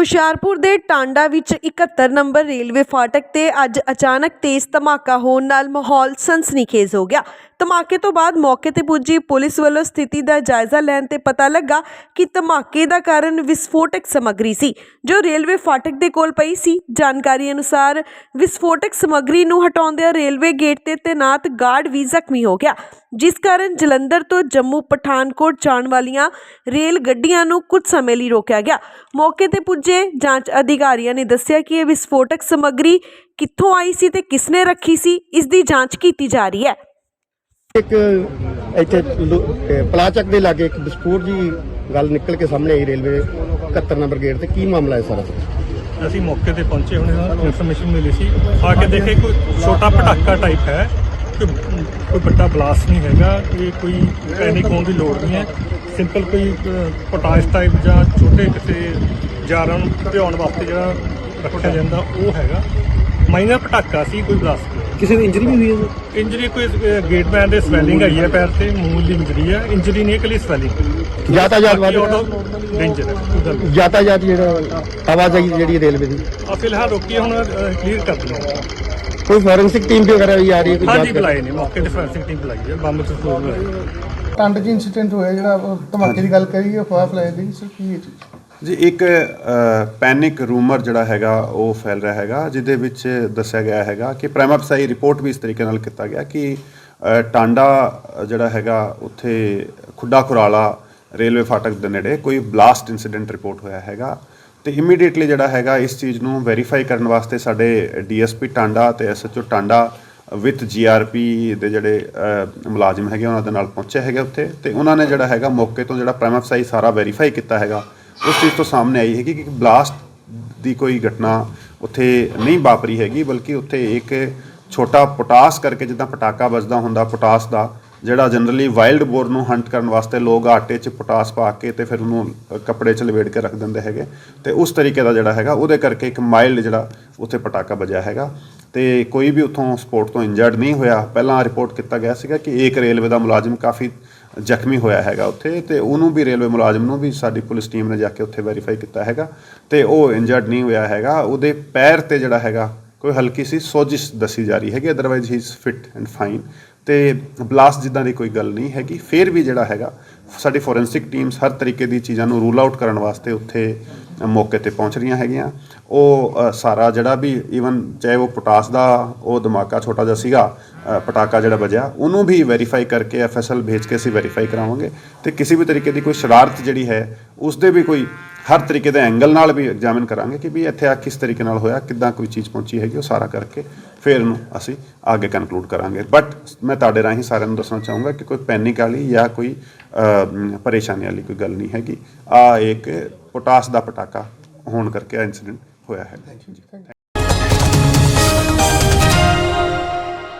ਹੁਸ਼ਿਆਰਪੁਰ ਦੇ ਟਾਂਡਾ ਵਿੱਚ 71 number railway ਫਾਟਕ ਤੇ ਅੱਜ ਅਚਾਨਕ ਤੇਜ਼ ਧਮਾਕਾ ਹੋਣ ਨਾਲ ਮਾਹੌਲ ਸਨਸਨੀਖੇਜ਼ ਹੋ ਗਿਆ। ਧਮਾਕੇ ਤੋਂ ਬਾਅਦ ਮੌਕੇ ਤੇ ਪੁੱਜੀ ਪੁਲਿਸ ਵੱਲੋਂ ਸਥਿਤੀ ਦਾ ਜਾਇਜ਼ਾ ਲੈਣ ਤੇ ਪਤਾ ਲੱਗਾ ਕਿ ਧਮਾਕੇ ਦਾ ਕਾਰਨ ਵਿਸਫੋਟਕ ਸਮੱਗਰੀ ਸੀ, ਜੋ ਰੇਲਵੇ ਫਾਟਕ ਦੇ ਕੋਲ ਪਈ ਸੀ। ਜਾਣਕਾਰੀ ਅਨੁਸਾਰ ਵਿਸਫੋਟਕ ਸਮੱਗਰੀ ਨੂੰ ਹਟਾਉਂਦਿਆਂ ਰੇਲਵੇ ਗੇਟ ਤੇ ਤੈਨਾਤ ਗਾਰਡ ਵੀ ਜ਼ਖਮੀ ਹੋ ਗਿਆ, ਜਿਸ ਕਾਰਨ ਜਲੰਧਰ ਤੋਂ ਜੰਮੂ ਪਠਾਨਕੋਟ ਜਾਣ ਵਾਲੀਆਂ ਰੇਲ ਗੱਡੀਆਂ ਨੂੰ ਕੁਝ ਸਮੇਂ ਲਈ ਰੋਕਿਆ ਗਿਆ। ਮੌਕੇ ਤੇ ਪੁੱਜੇ ਜਾਂਚ ਅਧਿਕਾਰੀਆਂ ਨੇ ਦੱਸਿਆ ਕਿ ਇਹ ਵਿਸਫੋਟਕ ਸਮੱਗਰੀ ਕਿੱਥੋਂ ਆਈ ਸੀ ਤੇ ਕਿਸਨੇ ਰੱਖੀ ਸੀ, ਇਸ ਦੀ ਜਾਂਚ ਕੀਤੀ ਜਾ ਰਹੀ ਹੈ। ਇੱਕ ਇੱਥੇ ਲੋ- ਅਹ ਪਲਾਚਕ ਦੇ ਲਾਗੇ ਇੱਕ ਵਿਸਫੋਟ ਜੀ ਗੱਲ ਨਿਕਲ ਕੇ ਸਾਹਮਣੇ ਆਈ ਰੇਲਵੇ 71 ਨੰਬਰ ਗੇਟ ਤੇ। ਕੀ ਮਾਮਲਾ ਹੈ ਸਾਰਾ? ਅਸੀਂ ਮੌਕੇ ਤੇ ਪਹੁੰਚੇ ਹੁਣੇ ਸਾਨੂੰ ਇਨਫੋਰਮੇਸ਼ਨ ਮਿਲੀ ਸੀ। ਆ ਕੇ ਦੇਖੇ ਕੋਈ ਛੋਟਾ ਪਟਾਕਾ ਟਾਈਪ ਹੈ, ਕਿ ਕੋਈ ਵੱਡਾ ਬਲਾਸਟ ਨਹੀਂ ਹੈਗਾ, ਇਹ ਕੋਈ ਪੈਨਿਕ ਹੋਣ ਦੀ ਲੋੜ ਨਹੀਂ ਹੈ। ਸਿੰਪਲ ਕੋਈ ਪੋਟਾਸ਼ ਟਾਈਪ ਜਾਂ ਛੋਟੇ ਕਿਸੇ ਜਾਰਾਂ ਨੂੰ ਭਿਉਣ ਵਾਸਤੇ ਜਿਹੜਾ ਰੱਖਿਆ ਜਾਂਦਾ, ਉਹ ਹੈਗਾ। ਮਾਈਨਰ ਪਟਾਕਾ ਸੀ, ਕੋਈ ਬਲਾਸਟ ਨਹੀਂ ਕਿਸੇ ਦੀ ਇੰਜਰੀ ਵੀ ਹੋਈ ਹੈ ਸਰ? ਇੰਜਰੀ ਕੋਈ ਗੇਟਮੈਨ ਦੇ ਸਵੈਲਿੰਗ ਆਈ ਹੈ ਪੈਰ ਤੇ ਮੂਲ ਦੀ ਇੰਜਰੀ ਹੈ। ਇੰਜਰੀ ਨਹੀਂ ਇਕੱਲੀ ਸਵੈਲਿੰਗ ਯਾਤਾਯਾਤ ਵਾਲੇ ਡੇਂਜਰ ਹੈ ਕੋਈ ਗੱਲ ਨਹੀਂ। ਯਾਤਾਯਾਤ ਜਿਹੜਾ ਆਵਾਜਾਈ ਜਿਹੜੀ ਰੇਲਵੇ ਦੀ। ਆ ਫਿਲਹਾਲ ਰੋਕੀ ਹੁਣ ਕਲੀਅਰ ਕਰ ਦਿੰਦੇ ਹਾਂ ਕੋਈ ਫੋਰੈਂਸਿਕ ਟੀਮ ਵੀ ਵਗੈਰਾ ਵੀ ਆ ਰਹੀ ਹੈ ਕੋਈ ਜਾਂਚ ਕਰ- ਬੁਲਾਏ ਨੇ ਮੌਕੇ ਤੇ ਫੋਰੈਂਸਿਕ ਟੀਮ ਬੁਲਾਈ ਹੈ ਬੰਬ ਸਸੂਰ ਬੁਲਾਏ ਟੰਡ ਚ ਇਨਸੀਡੈਂਟ ਹੋਇਆ ਜਿਹੜਾ ਉਹ ਧਮਾਕੇ ਦੀ ਗੱਲ ਕਰੀਏ ਅਫਵਾਹ ਫੈਲਾਈ ਗਈ ਸਰ ਕੀ ਇਹ ਚੀਜ਼? ਜੀ, ਇੱਕ ਪੈਨਿਕ ਰੂਮਰ ਜਿਹੜਾ ਹੈਗਾ, ਉਹ ਫੈਲ ਰਿਹਾ ਹੈਗਾ, ਜਿਹਦੇ ਵਿੱਚ ਦੱਸਿਆ ਗਿਆ ਹੈਗਾ ਕਿ ਪ੍ਰਾਈਮਪਸਾਈ ਰਿਪੋਰਟ ਵੀ ਇਸ ਤਰੀਕੇ ਨਾਲ ਕੀਤਾ ਗਿਆ ਕਿ ਟਾਂਡਾ ਜਿਹੜਾ ਹੈਗਾ, ਉੱਥੇ ਖੁੱਡਾ ਖੁਰਾਲਾ ਰੇਲਵੇ ਫਾਟਕ ਦੇ ਨੇੜੇ ਕੋਈ ਬਲਾਸਟ ਇਨਸੀਡੈਂਟ ਰਿਪੋਰਟ ਹੋਇਆ ਹੈਗਾ। ਤੇ ਇਮੀਡੀਏਟਲੀ ਜਿਹੜਾ ਹੈਗਾ, ਇਸ ਚੀਜ਼ ਨੂੰ ਵੈਰੀਫਾਈ ਕਰਨ ਵਾਸਤੇ ਸਾਡੇ ਡੀਐਸਪੀ ਟਾਂਡਾ ਤੇ ਐਸਐਚਓ ਟਾਂਡਾ ਵਿਦ ਜੀਆਰਪੀ ਦੇ ਜਿਹੜੇ ਮੁਲਾਜ਼ਮ ਹੈਗੇ, ਉਹਨਾਂ ਦੇ ਨਾਲ ਪਹੁੰਚੇ ਹੈਗੇ ਉੱਥੇ। ਤੇ ਉਹਨਾਂ ਨੇ ਜਿਹੜਾ ਹੈਗਾ, ਮੌਕੇ ਤੋਂ ਜਿਹੜਾ ਪ੍ਰਾਈਮਪਸਾਈ ਸਾਰਾ ਵੈਰੀਫਾਈ ਕੀਤਾ ਹੈਗਾ ਉਸ ਚੀਜ਼ ਤੋਂ ਸਾਹਮਣੇ ਆਈ ਹੈਗੀ ਕਿ ਬਲਾਸਟ ਦੀ ਕੋਈ ਘਟਨਾ ਉੱਥੇ ਨਹੀਂ ਵਾਪਰੀ ਹੈਗੀ, ਬਲਕਿ ਉੱਥੇ ਇੱਕ ਛੋਟਾ ਪੋਟਾਸ ਕਰਕੇ ਜਿੱਦਾਂ ਪਟਾਕਾ ਵੱਜਦਾ ਹੁੰਦਾ ਪੋਟਾਸ ਦਾ, ਜਿਹੜਾ ਜਨਰਲੀ ਵਾਈਲਡ ਬੋਰ ਨੂੰ ਹੰਟ ਕਰਨ ਵਾਸਤੇ ਲੋਕ ਆਟੇ 'ਚ ਪੋਟਾਸ ਪਾ ਕੇ ਤੇ ਫਿਰ ਉਹਨੂੰ ਕੱਪੜੇ 'ਚ ਲਵੇੜ ਕੇ ਰੱਖ ਦਿੰਦੇ ਹੈਗੇ। ਤੇ ਉਸ ਤਰੀਕੇ ਦਾ ਜਿਹੜਾ ਹੈਗਾ, ਉਹਦੇ ਕਰਕੇ ਇੱਕ ਮਾਈਲਡ ਜਿਹੜਾ ਉੱਥੇ ਪਟਾਕਾ ਵੱਜਿਆ ਹੈਗਾ। ਤੇ ਕੋਈ ਵੀ ਉੱਥੋਂ ਸਪੋਰਟ ਤੋਂ ਇੰਜਰਡ ਨਹੀਂ ਹੋਇਆ। ਪਹਿਲਾਂ ਰਿਪੋਰਟ ਕੀਤਾ ਗਿਆ ਸੀਗਾ ਕਿ ਇੱਕ ਰੇਲਵੇ ਦਾ ਮੁਲਾਜ਼ਮ ਕਾਫੀ ਜ਼ਖਮੀ ਹੋਇਆ ਹੈਗਾ ਉੱਥੇ ਤੇ ਉਹਨੂੰ ਵੀ ਰੇਲਵੇ ਮੁਲਾਜ਼ਮ ਨੂੰ ਵੀ ਸਾਡੀ ਪੁਲਿਸ ਟੀਮ ਨੇ ਜਾ ਕੇ ਉੱਥੇ ਵੈਰੀਫਾਈ ਕੀਤਾ ਹੈਗਾ ਤੇ ਉਹ ਇੰਜਰਡ ਨਹੀਂ ਹੋਇਆ ਹੈਗਾ। ਉਹਦੇ ਪੈਰ ਤੇ ਜਿਹੜਾ ਹੈਗਾ ਕੋਈ ਹਲਕੀ ਸੀ, ਸੋਜਿਸ਼ ਦੱਸੀ ਜਾ ਰਹੀ ਹੈਗੀ otherwise he is fit and fine ਤੇ ਬਲਾਸਟ ਜਿੱਦਾਂ ਦੀ ਕੋਈ ਗੱਲ ਨਹੀਂ ਹੈਗੀ, ਫਿਰ ਵੀ ਜਿਹੜਾ ਹੈਗਾ, ਸਾਡੀ ਫੋਰੈਂਸਿਕ ਟੀਮਸ ਹਰ ਤਰੀਕੇ ਦੀ ਚੀਜ਼ਾਂ ਨੂੰ ਰੂਲ ਆਊਟ ਕਰਨ ਵਾਸਤੇ ਉੱਥੇ ਮੌਕੇ ਤੇ ਪਹੁੰਚ ਰਹੀਆਂ ਹੈਗੀਆਂ। ਉਹ ਸਾਰਾ ਜਿਹੜਾ ਵੀ ਈਵਨ ਚਾਹੇ ਉਹ ਪੋਟਾਸ ਦਾ ਉਹ ਧਮਾਕਾ ਛੋਟਾ ਜਿਹਾ ਸੀਗਾ ਪਟਾਕਾ ਜਿਹੜਾ ਵੱਜਿਆ, ਉਹਨੂੰ ਵੀ ਵੈਰੀਫਾਈ ਕਰਕੇ ਐਫਐਸਐਲ ਭੇਜ ਕੇ ਅਸੀਂ ਵੈਰੀਫਾਈ ਕਰਾਵਾਂਗੇ। ਤੇ ਕਿਸੇ ਵੀ ਤਰੀਕੇ ਦੀ ਕੋਈ ਸ਼ਰਾਰਤ ਜਿਹੜੀ ਹੈ ਉਸ ਦੇ ਵੀ ਕੋਈ ਹਰ ਤਰੀਕੇ ਦੇ ਐਂਗਲ ਨਾਲ ਵੀ ਐਗਜ਼ਾਮਿਨ ਕਰਾਂਗੇ ਕਿ ਵੀ ਇੱਥੇ ਆ ਕਿਸ ਤਰੀਕੇ ਨਾਲ ਹੋਇਆ, ਕਿੱਦਾਂ ਕੋਈ ਚੀਜ਼ ਪਹੁੰਚੀ ਹੈਗੀ, ਉਹ ਸਾਰਾ ਕਰਕੇ ਫਿਰ ਇਹਨੂੰ ਅਸੀਂ ਅੱਗੇ ਕਨਕਲੂਡ ਕਰਾਂਗੇ। ਬਟ ਮੈਂ ਤੁਹਾਡੇ ਰਾਹੀਂ ਸਾਰਿਆਂ ਨੂੰ ਦੱਸਣਾ ਚਾਹੂੰਗਾ ਕਿ ਕੋਈ ਪੈਨਿਕ ਵਾਲੀ ਜਾਂ ਕੋਈ ਪਰੇਸ਼ਾਨੀ ਵਾਲੀ ਕੋਈ ਗੱਲ ਨਹੀਂ ਹੈਗੀ। ਆ ਇੱਕ ਪੋਟਾਸ ਦਾ ਪਟਾਕਾ ਹੋਣ ਕਰਕੇ ਇਨਸੀਡੈਂਟ ਹੋਇਆ ਹੈ।